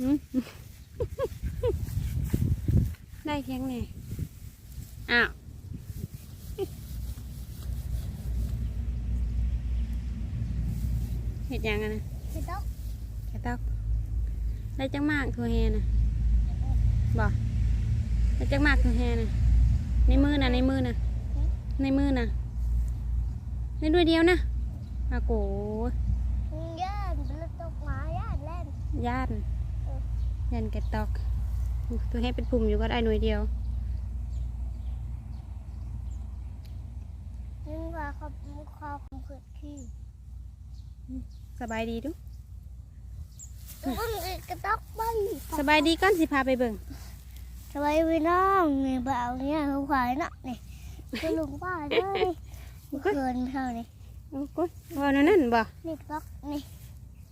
หืมได้เพียงไงอ้าวเห็ดหยังอะนะคือต้องแค่ตอกได้จังมากทัวแฮนะบอกได้จังมากทัวแฮนะในมือนะในมือนะในมือนะในด้วยเดียวนะอาโกย่านเป็นตกหมาย่านเล่นย่าน ย่านแกะตอกตัวให้เป็นปุ่มอยู่ก็ได้หน่วยเดียวนึกว่าเขาเขาคงเกิดขี้สบายดีดูแล้วก็มีกระต๊อกบ้านสบายดีก่อนสิพาไปเบิ่งสบายพี่น้องนี่เบาเนี่ยเขาขายเนาะนี่คือลุงป้าเลยเมื่อคืนเท่านี้โอ้กุยว่าในนั่นบ่นี่กระต๊อกนี่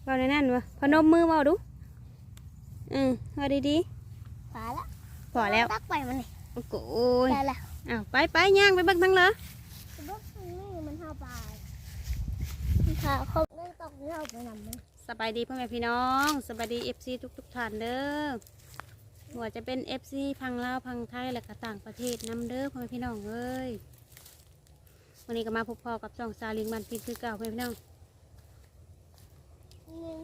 ว่าในนั่นบ่พนมมือเบาดู อืมว่าดีฝาละๆพอแล้วตักไปมันนี่โอ้โกยได้ละอ้าวไปไปย่างไปเบิ่งทั้งเลยรถมันนี่มันเท่าปลายค่ะเขาเล่นตกนี่เอาไปนำมันสบายดีพ่อแม่พี่น้องสบายดีเอฟซีทุกทุกๆท่านเด้อหัวจะเป็นเอฟซีพังลาวพังไทยและก็ต่างประเทศนํเด้อพ่อแม่พี่น้องเอ้ยวันนี้ก็มาพบพ่อกับช่องซาลิงบันพินคือเก่าพ่อแม่พี่น้องนี่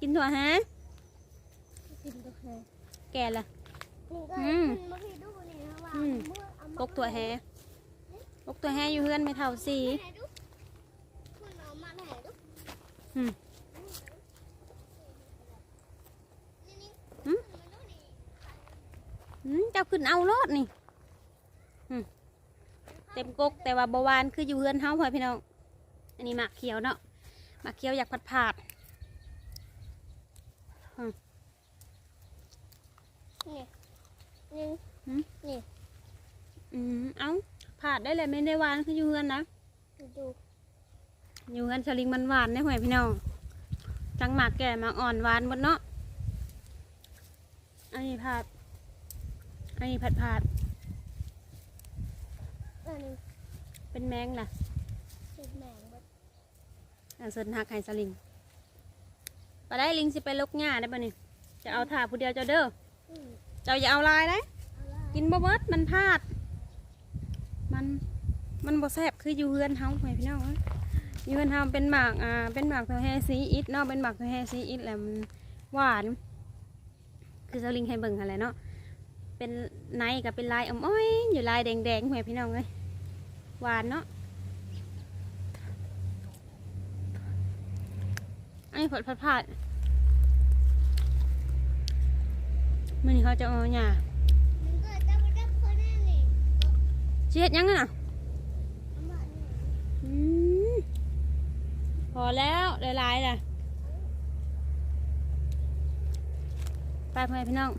กินถั่วฮะ กินตัวแค่แก่ละนี่ก็อืมขึ้นมาพี่ดูนี่นะว่าอืมเมื่อเอากมากถั่วแฮกกถั่วแฮอยู่เฮือนไม่เท่าสีไหนดูคุณเอามาไหนดูอืมนี่นี่หืมมาดูนี่อืมเจ้าขึ้นเอารถนี่อืมเต็มกกแต่ว่าบหวานคืออยู่เฮือนเฮาพ่อแม่พี่น้องอันนี้หมากเขียวเนาะหมากเขียวอยากผัดผัด นี่นี่หืม นี่อืมเอาผัดได้เลยไม่ได้หวานคืออยู่เฮือนนะ ดูอยู่กันสลิงมันหวานได้หวยพี่น้องจังหมากแก่หมากอ่อนหวานหมดเนาะ อันนี้ผัด อันนี้ผัดผัดอันนี้เป็นแมงล่ะเป็นแมงแบบอ่าเสินหักไห้สลิงไปได้ลิงสิไปลกหญ้าได้ปะนี่จะเอาถาผู้เดียวเจ้าเด้ออืม เจ้าอย่าเอาลายได้เอาละกินบ่เบิดมันพลาด มันมันบ่แซ่บคืออยู่เฮือนเฮาหวยพี่น้องอยู่เฮือนเฮาเป็นหมากอ่าเป็นหมากตัวแฮซีอิดเนาะเป็นหมากตัวแฮซีอิดแหละมันหวานคือสลิงให้เบิ่งอะไรเนาะเป็นในกับเป็นลายอมอ้อยอยู่ลายแดงๆหวยพี่น้องเลยหวานเนาะไอ้ผัดผัดผัด มื่อนี้เขาจะเอาหญ้ามันก็จะมาดับคนแน่นี่สิเฮ็ดยังกันอะพอแล้วหลายๆล่ะไปเพื่อแม่พี่น้อง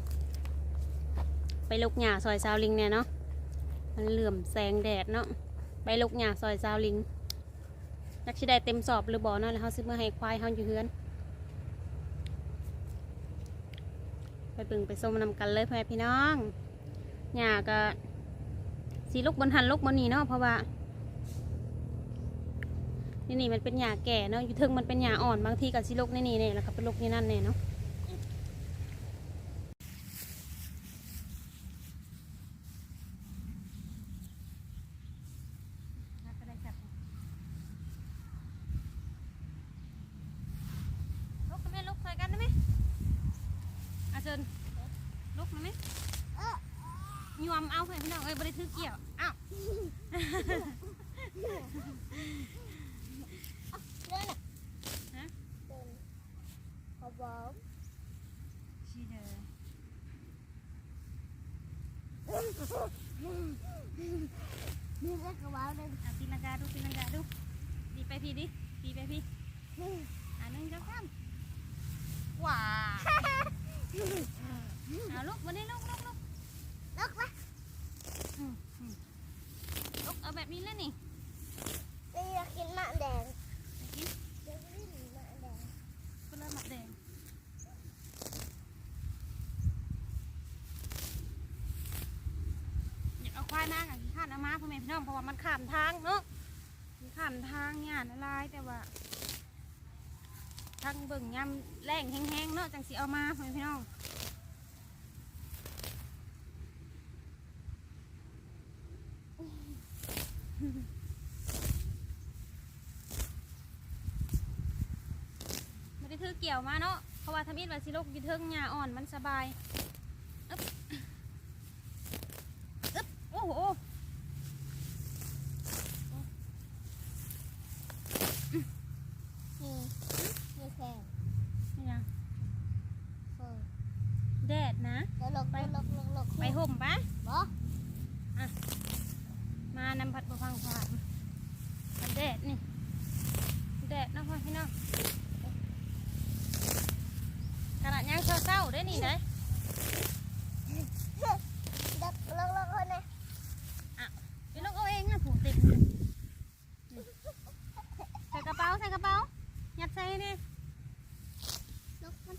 ไปลูกหญ้าซอยซาวลิงเนี่ยเนาะมันเหลื่อมแสงแดดเนาะไปลูกหญ้าซอยซาวลิงนักชิได้เต็มสอบหรือบ่เนาะแล้วเขาซื้อมาให้ควายเขาอยู่เฮือน ปปึงไปส้มนำกันเลยพ่อแม่พี่น้องหญ้าก็สีลูกบนหันลูกบนนี้เนาะเพราะว่านี่นี่มันเป็นหญ้าแก่เนาะอยู่ทึงมันเป็นหญ้าอ่อนบางทีกับสีลูกนี่นี่เนี่ยแล้วก็เป็นลูกนี่นั่นเนี่ยเนาะลุกกันไหมลุกใส่กันได้ไหมอาเจินลุกมาไหมยวมเอาเพื่อนพี่น้องเอ้ยบริถือเกี่ยวอ้าว เดินน่ะ ฮะ เดิน ขอบอกชีเดอนี่เรียกกระเป๋าเลยอะตีลังกาดูตีลังกาดูดีไปพี่ดิดีไปพี่อ่าหนึ่งเจ้าข้ามว้าเอาลุกวันนี้ลุกลุกลุกลุกมาลุกเอาแบบนี้แล้วนี่นี่อยากกินหมากแดง ไปกิน เดี๋ยวกินหมากแดง คนละหมักแดงอยากเอาควายมากับข้านเอามาพ่อแม่พี่ น้องเพราะว่ามันข้ามทางเนาะมันข้ามทางเนี่ยละลายแต่ว่าทั้งเบิ่งยำแรงแห้งๆเนาะจังสิเอามาพ่อแม่พี่น้องไม่ได้ถือเกี่ยวมาเนาะเพราะว่าทำอิดว่าสิลกยืดเทิงหญ้าอ่อนมันสบายอึ๊บอึ๊บโอ้โห นี่นี่แค่ นี่ยัง เออ แดดนะ แล้วหลกไปหลกหลกหลก ไปห่มปะ บ่ มานำผัดบะพังฝางมันแดดนี่แดดเนาะพ่อพี่น้องขนาดยังเศร้าๆได้นี่นะ หลกหลกหลกคนนะ ไปลกเอาเองนะผูกติดนี่ใส่กระเป๋าใส่กระเป๋ายัดใส่นี่ หลกมัน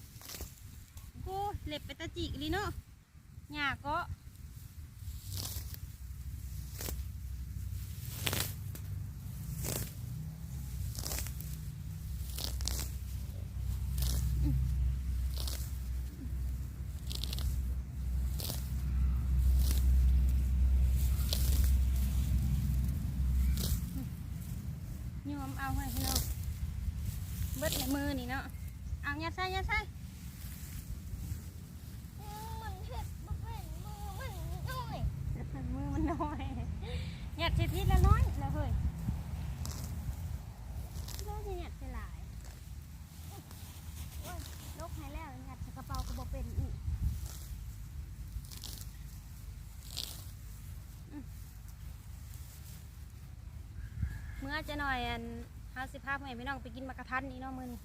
กูเหล็บไป ตะจิกลีเนาะหยาก็ยอมเอา น้อยหยัดสิทีละน้อยแล้วเฮ้ยก็จะหยัดไปหลายโอ้ยลกให้แล้วหยัดใส่กระเป๋าก็บอกเป็นอีกอืมเมื่อจะหน่อยอันเฮาสิพาพ่อแม่พี่น้องไปกินมากระทันนี่เนาะมื้อนี้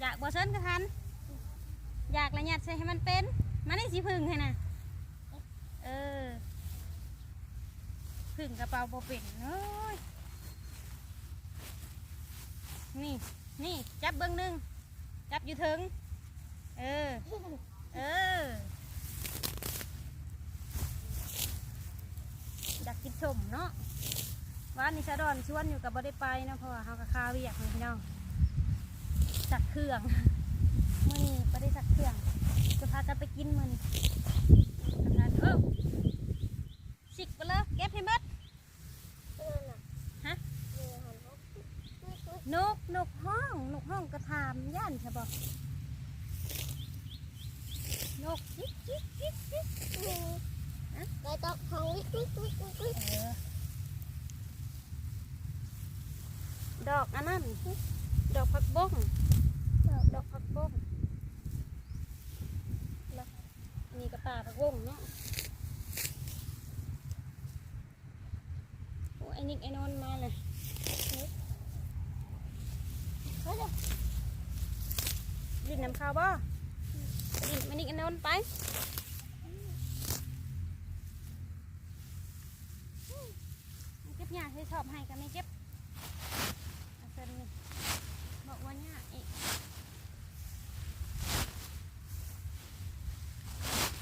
อยากบ่เซินกระทัน อยากละหยัดใส่ให้มันเป็นมันได้สิพึ่งให้นะเออ พึ่งกระเป๋าโบเป็นเอ้ยนี่นี่จับเบิ้งหนึ่งจับอยู่ถึง เออ เอออยากกินชมเนาะว่านิชาดอนชวนอยู่กับบ่ได้ไปเนาะเพราะว่าเขากับข้าวเวียกพี่น้องสักเครื่องมื่อนี้บ่ได้สักเครื่อง จะพากันไปกินมันทำงานเออสิกไปเลยเก็บให้เบิด เออน่ะ ฮะ เออหันหก นกนกห้องน กห้องกระทามย่านใช่บอกนกจิ๊กจิ๊กจิ๊กจิ๊กนี่ไปตอกของวิกวิกวิกวิกวิกดอกอันนั้นดอกผักบ้งดอกผักบ้งนี่ก็ตาผักบ้งเนาะโอ้ไอ้นิกไอ้นอนมาเลยเินน้ำข้าวบ่ดินมันนี่กันนอนไปเก็บหญ้าให้ชอบให้กันไม่เก็บเอาเส้นนี่บอกว่าหญ้าอีก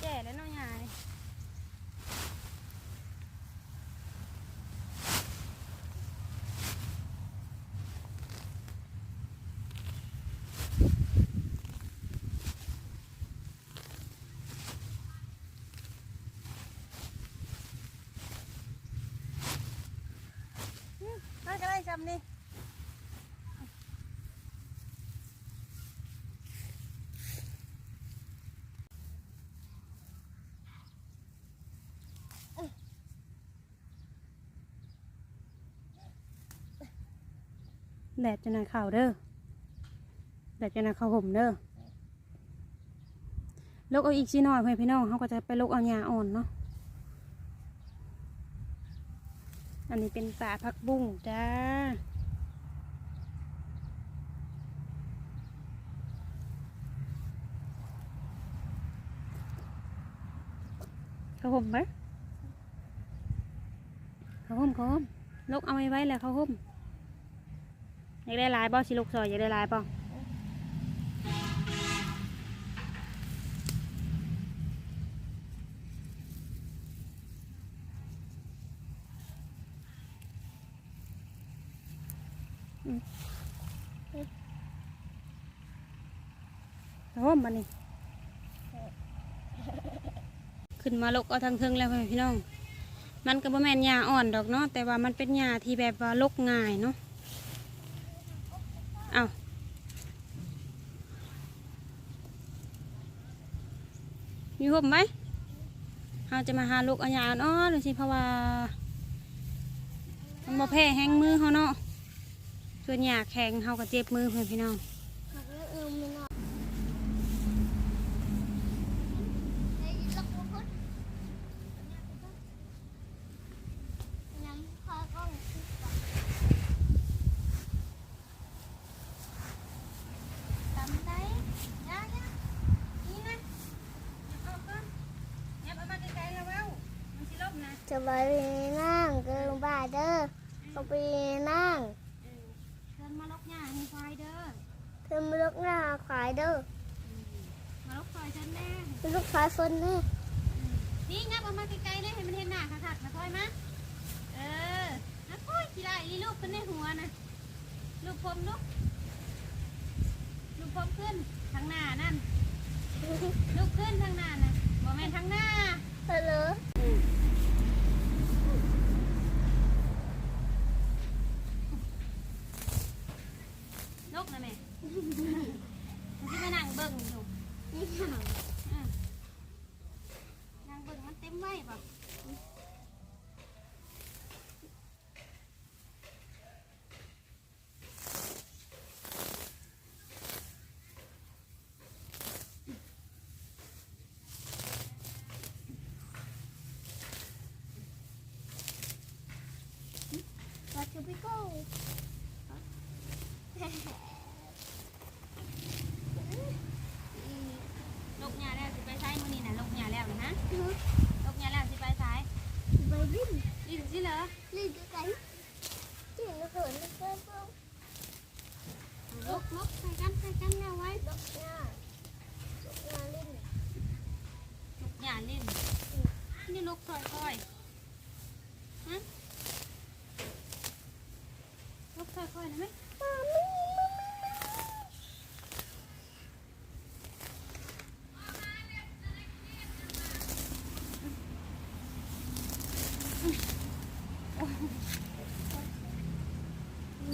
แก่แล้วเนาะหญ้านี่ น่าจะได้จำนี่แดดจะหน่อยเข่าเด้อแดดจะหน่อยเข่าห่มเด้อลกเอาอีกสิหน่อยเพื่อนพี่น้องเขาก็จะไปลกเอาหญ้าอ่อนเนาะ อันนี้เป็นป่าผักบุ้งจ้า เขาห่มไหมเขาห่มเขาห่มลูกเอาไว้ไว้แหละเขาห่มอยากได้ลายบ่สิลูกซอยอยากได้ลายบ่ มันนี่ขึ้นมาลกเอาทางเทิงแล้วพี่น้อง มันก็บ่แม่นหญ้าอ่อนดอกเนาะแต่ว่ามันเป็นหญ้าที่แบบว่าลกง่ายเนาะเอามีห่มไหมเราจะมาหาลูกอาญาอ่อนๆหรือสิเพราะว่ามันบ่แพ้แห้งมือเขาเนาะส่วนหญ้าแข็งเขาก็เจ็บมือเพื่อนพี่น้องเอิมมันเนาะเฮ้ยล็อกมือพุทธน้ำพอก็คิดก่อนจำได้ยังยัง นี่นะเอาก่อนยับเอามาไกลๆแล้วเว้ามันสิลบนะ จะไปนั่งเกินบ้าเด้อก็ไปนั่ง เชิญมาลกหญ้าให้ควายเด้อ เธอมาลูกหน้าขายเด้อ มาลกควายฉันแน่ เป็นลูกค้าคนนี่นี่งับเอามาไกลๆเลยให้มันเห็นหน้าคักๆนะค่อยมาเออนะค่อยกีฬาอีลูกขึ้นในหัวนะลูกผมลูกลูกผมขึ้นทางหน้านั่นลูกขึ้นทางหน้านะบอกแม่นทางหน้าฮัลโหล ลูกนะแม่มันสิมานั่งเบิ่งอยู่ นี่ค่ะ อืมนั่งเบิ่งมันเต็มไว้ป่ะ เราจะไปโก้ ลูกหญ้าแล้วสิไปใช้มื้อนี้น่ะลูกหญ้า แล้วนี่ฮะลูกหญ้าแล้วสิไปใช้ไปดิ้นดินสิเหรอลิ้นไก่จิ้มเขินเพื่อนเพื่อนลูกลูกใส่กันใส่กันแล้วไว้ดอกหน้าดอกหน้าลิ้นลูกหญ้าเล่นนี่ลูกค่อยๆฮะลูกค่อยๆนะไหมมามี่มาม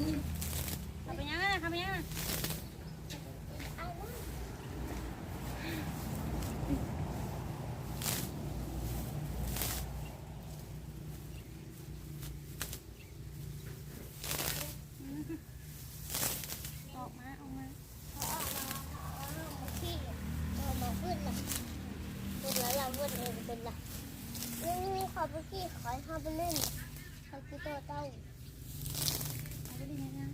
ี่ เอาไปยังไงนะทำไปยังไง เอามา ออกมาออกมา เอาออกมาเอาออกมาขี้เอามาขึ้นละขึ้นแล้วเราขึ้นเองเป็นละนี่นี่ขอไปขี้ขอให้เขาไปเล่นเขาคือตัวเต้า เอาไปดิยัง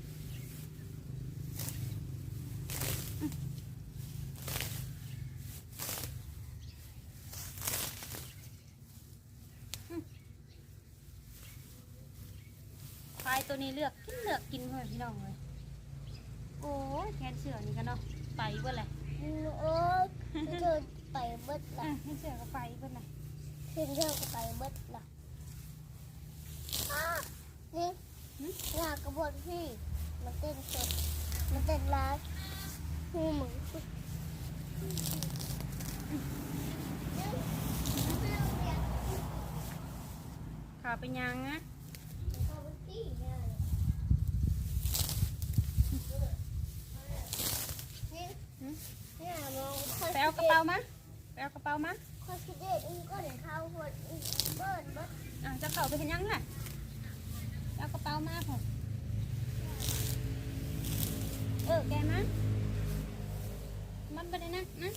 ควายตัวนี้เลือกกินเลือกกินเพื่อนพี่น้องเลยโอ้ยแคนเสือนี่กันเนาะไปเบื่อเลยโอ้คือเธอไปเบิดอะละให้เสือก็ไปเบื่อเลยคือเธอก็ไปเบิดละอ้านี่งากระบวนพี่มันเต้นสดมันเต้นร้านหูหมึงขาไปยังนะ เนี่ยมอง ไปเอาก ระเป๋ามาไปเอากระเป๋ามาคอนซิเดตอีกก็เห็นเขาหดอีกเบิร์ดเบิร์ดอะจะเข้าไปเห็นยังล่ะไปเอากระเป๋ามาผมเออแกมามันไปเลยนะนะ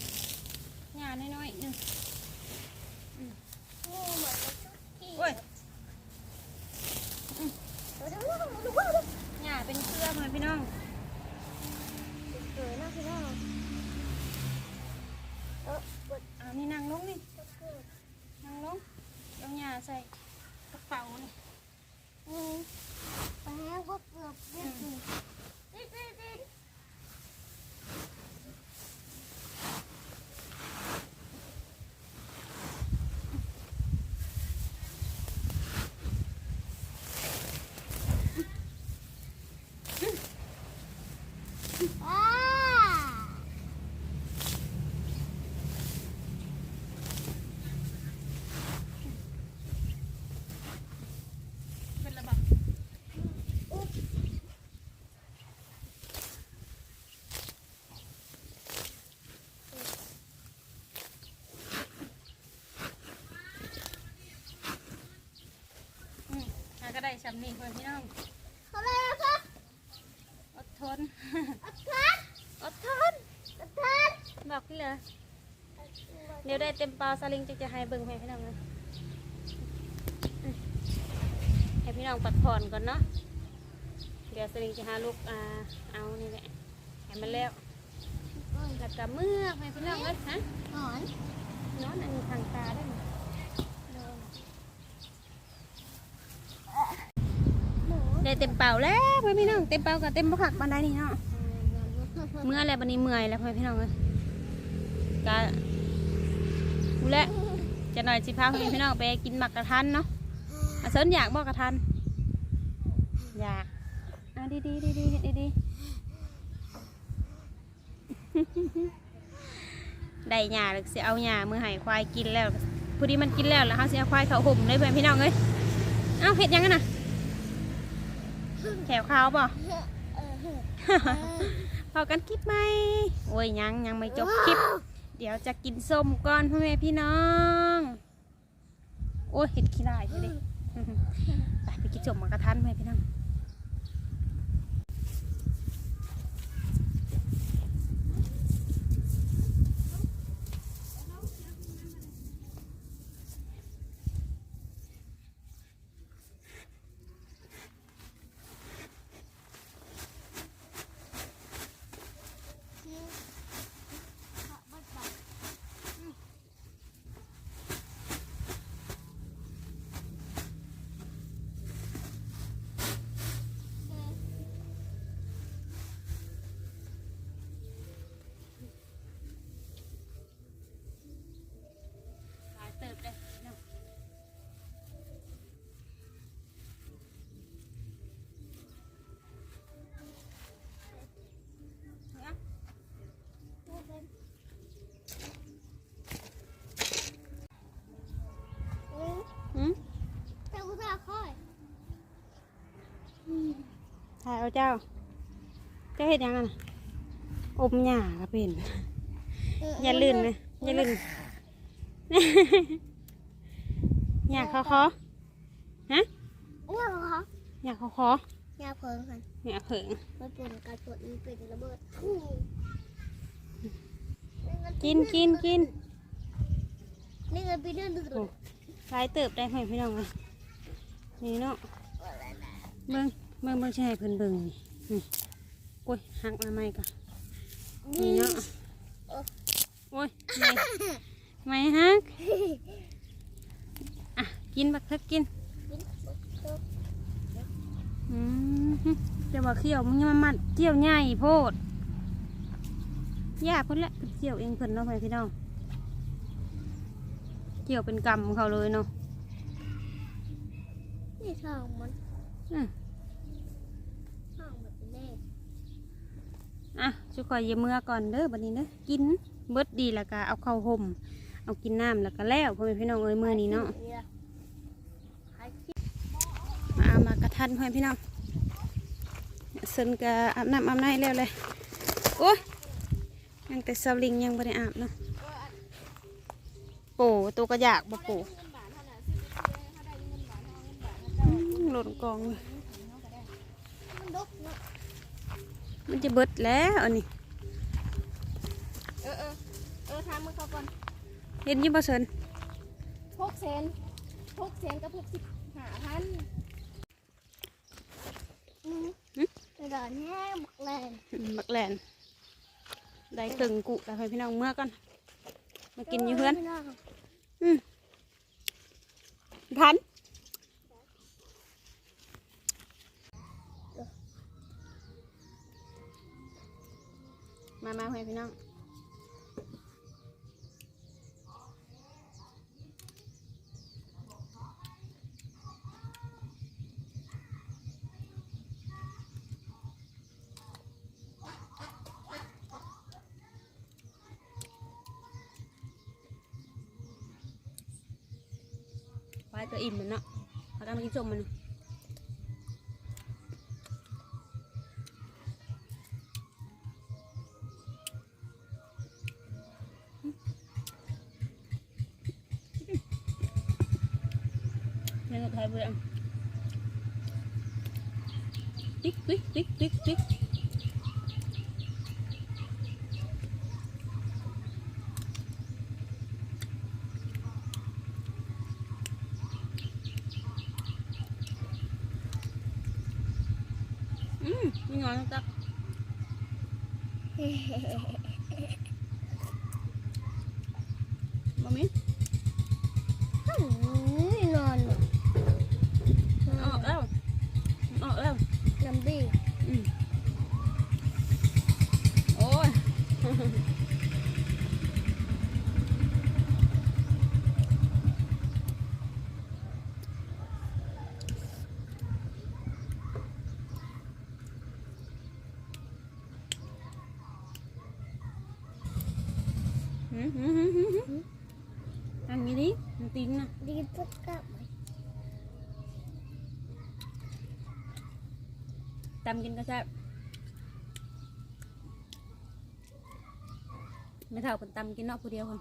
หยาน้อยๆหนึ่งงูเหมือนกับชุดกี่ โอ้ย เดี๋ยวเดี๋ยวเดี๋ยวเดี๋ยวเดี๋ยว หยาเป็นเครือเหมือนพี่น้อง เออน่าคิดว่าเออเบิร์ด อ่านี่นั่งลงนี่ ก็คือ นั่งลงเอาหยาใส่กระเป๋านี่ อืมไปแล้วก็เกือบเรียบร้อยดิดิดิว้าาก็ ได้ชำนี่เพื่อนพี่น้องเขาเลยนะคะอดทนอัดทันอดทนอัดทันบอกพี่เลยเดี๋ยวได้เต็มเปล่าสลิงจะจะให้เบิ่งให้พี่น้องเลยอืมให้พี่น้องปัดผ่อนก่อนเนาะ เดี๋ยวสลิงจะหาลูกอ่าเอานี่แหละให้มันแล้วแล้วก็เมือกให้พี่น้องเลยฮะหอนนอนอันนี้ทางตาได้ไหม หนู ได้ เต็มเป่าแล้วพ่อพี่น้องเต็มเป่ากับเต็มผักบันไดนี่เนาะเมื่อไรบันนี้เมื่อยแล้วพ่อพี่น้องเลยกะรู้แล้วจะหน่อยสิพาพ่อพี่น้องไปกินหมักกระทันเนาะอาเซินอยากบอกกระทันอยากอะดีดีดีดีดีดีได้หญ้าหรือสิเอาหญ้ามือใหายควายกินแล้วพอดีมันกินแล้วแล้วเขาสิเอาควายเขาห่มเลยเพื่อนพี่น้องเลยเอ้าเห็ดยังกันน่ะ แถวขาวป่ะเออพอกันคลิปไหมโอ้ยยังยังไม่จบคลิป เดี๋ยวจะกินส้มก่อนพ่อแม่พี่น้อง โอ้ยเห็ดขี้ลายเลยดิไปไปกินส้มหมากระทันพ่อแม่พี่น้อง หลายเติบเลยพี่น้องเนี่ยหืมแต่กูจะคอยถ่ายเอาเจ้าเจ้าเห็ดยังไงน่ะอมหญ้าก็เป็นอย่าลื่นนะอย่าลื่น อยากเขาคอฮะเนี่ยเหรออยากเขาคอเนี่ยเพิ่งกันอยากเผิงมันเป็นการปวดมันเป็นระเบิดกินกินกินนี่เงินปีเดือนดูโอ้สายเติบได้ไหมพี่น้องเลยนี่เนาะเบิ่งเบิ่งเบิ่งใช่เพิ่นเบิ่งนี่นี่โอ้ยหักมาไม่ก่อนนี่เนาะโอ้ยไม่ ไม่ฮักอะกินบักทักกินอืมจะว่าเขี้ยวมึงยังมามัดเจียวใหญ่โพดยากเพิ่นแหละเพิ่นเจียวเองเพิ่นเนาะพี่น้องเจียวเป็นกรรมของเขาเลยเนาะนี่ช่องมันอืมช่องมันเป็นแน่อะชุกคอยเยี่ยมเมื่อก่อนเด้อบัดนี้เด้อกินเบิดดีแล้วก็เอาเข้าวห่ม เอากินน้ำแล้วก็แล้วพ่อแม่พี่น้องเอ้ยมือนี้เนาะมาเอามากระทันพ่อแม่พี่น้องเซินก็อาบน้ำอาบน้ำแล้วเลยโอ้ยยังแต่สลิงยังไม่ได้อาบเนาะโปูตัวก็อยากบ่ปูหล่นกองเลยมันดกเนาะมันจะเบิดแล้วอันนี้เออเออเออทำมือเขาก่อน เห็นอยิ่บ่เซินพกเซนพกเซนกับพกสิบหาพันอืมกระดอนแห้งหมดเลยอืมบักแลนได้ตึงกุแล้วให้พี่น้องเมื่อก่อนมากินอยู่เพื่อนอืมทันมามาให้พี่น้อง ก็อิ่มมันเนาะเอากำลังกินสมมันน่ะเนื้อไทยเบื่อ ติ๊กติ๊กติ๊กติ๊กติ๊ก อืมมีงอนจักบ่มี นอน ออกแล้วออกแล้ว น้ำบี้ อืมโอ้ย หืมหืมหืมหืมหืมทำงี้ดิมันติ้งนะ ดีสักกับ ตำกินก็แซ่บไม่เท่าคนตำกินเนอกผู้เดียวค่ะ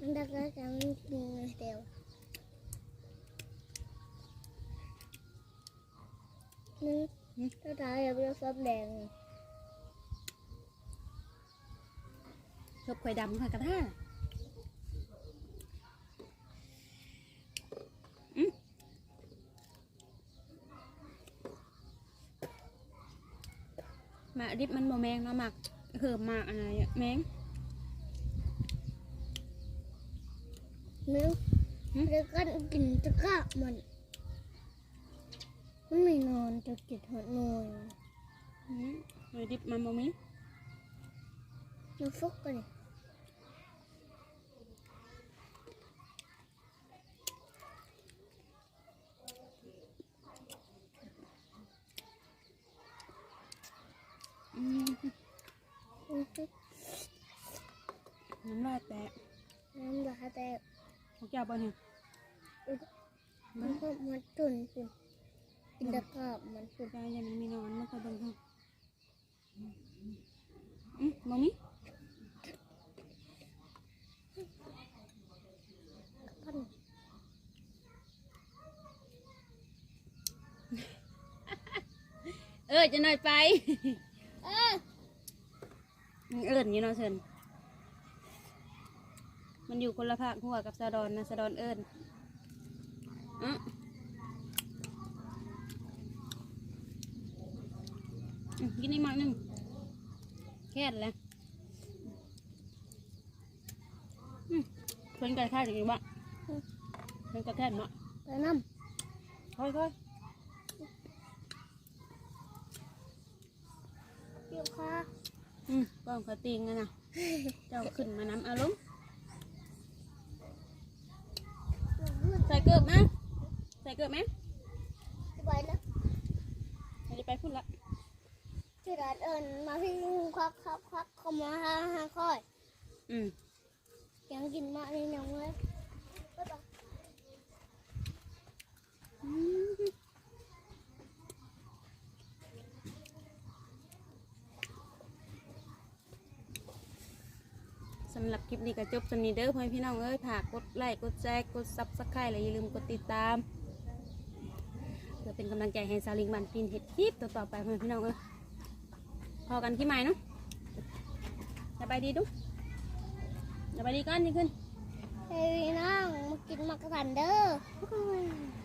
มันดักแล้วจะไม่กินเดียวนึกถ้าตายอย่าไปเอาซับแดงชอบข่อยดำค่ะกระท่าอืมหมาก ดิบมันโมแมงเนาะหมากเหือหมากอะไรอะแมงนึกแล้วก็กินตะกะมันมันไม่นอนจะกินหัวหน่อยอืมหอยดิบมันโมแมงมันฟุกกันอืม น้ำลายแตกน้ำลายแตกพวกเจ้าบ่เนี่ยมันก็มันตุ่นสิกินตะกะมันสุดท้ายยังมันมีนอนมันก็เบังคับอืมโมมีพันเออจะหน่อยไป เออ เอิญอยู่เนาะเชิญมันอยู่คนละภาคหัวกับสะดอนนะสะดอนเอิญอะอืมกินนี่มาหนึ่งแค่นั้นแหละอืมเพิ่นก็ค่าถึงอยู่บ้างเพิ่นก็แค่นเนาะไปน้ค่อยค่อยำ อืมก้องกระติงอะนะเจ้าขึ้นมาน้ำเอาลงใส่เกือบไหมใส่เกือบไหมไปแล้วไม่ได้ไปพุ่นละที่ร้านเอิญมาพี่ควักควักควักเข้ามาหาหาค่อย อืมยังกินมากนี่ยังเลยบ๊ายบายำหรับคลิปนี้ก็จบสำนีเด้อพ่อพี่น้องเอ้ยฝากกดไลค์กดแชร์กดซับสไครต์และอย่าลืมกดติดตามเพื่อเป็นกำลังใจให้สาวลิงบันฟินเห็ดคลิปต่อๆไปพ่อพี่น้องเอ้ยพอกันที่ใหม่เนาะสบายดีดุสบายดีก่อนนี่ขึ้นเฮ้ยน้องมากินมากระสันเด้อ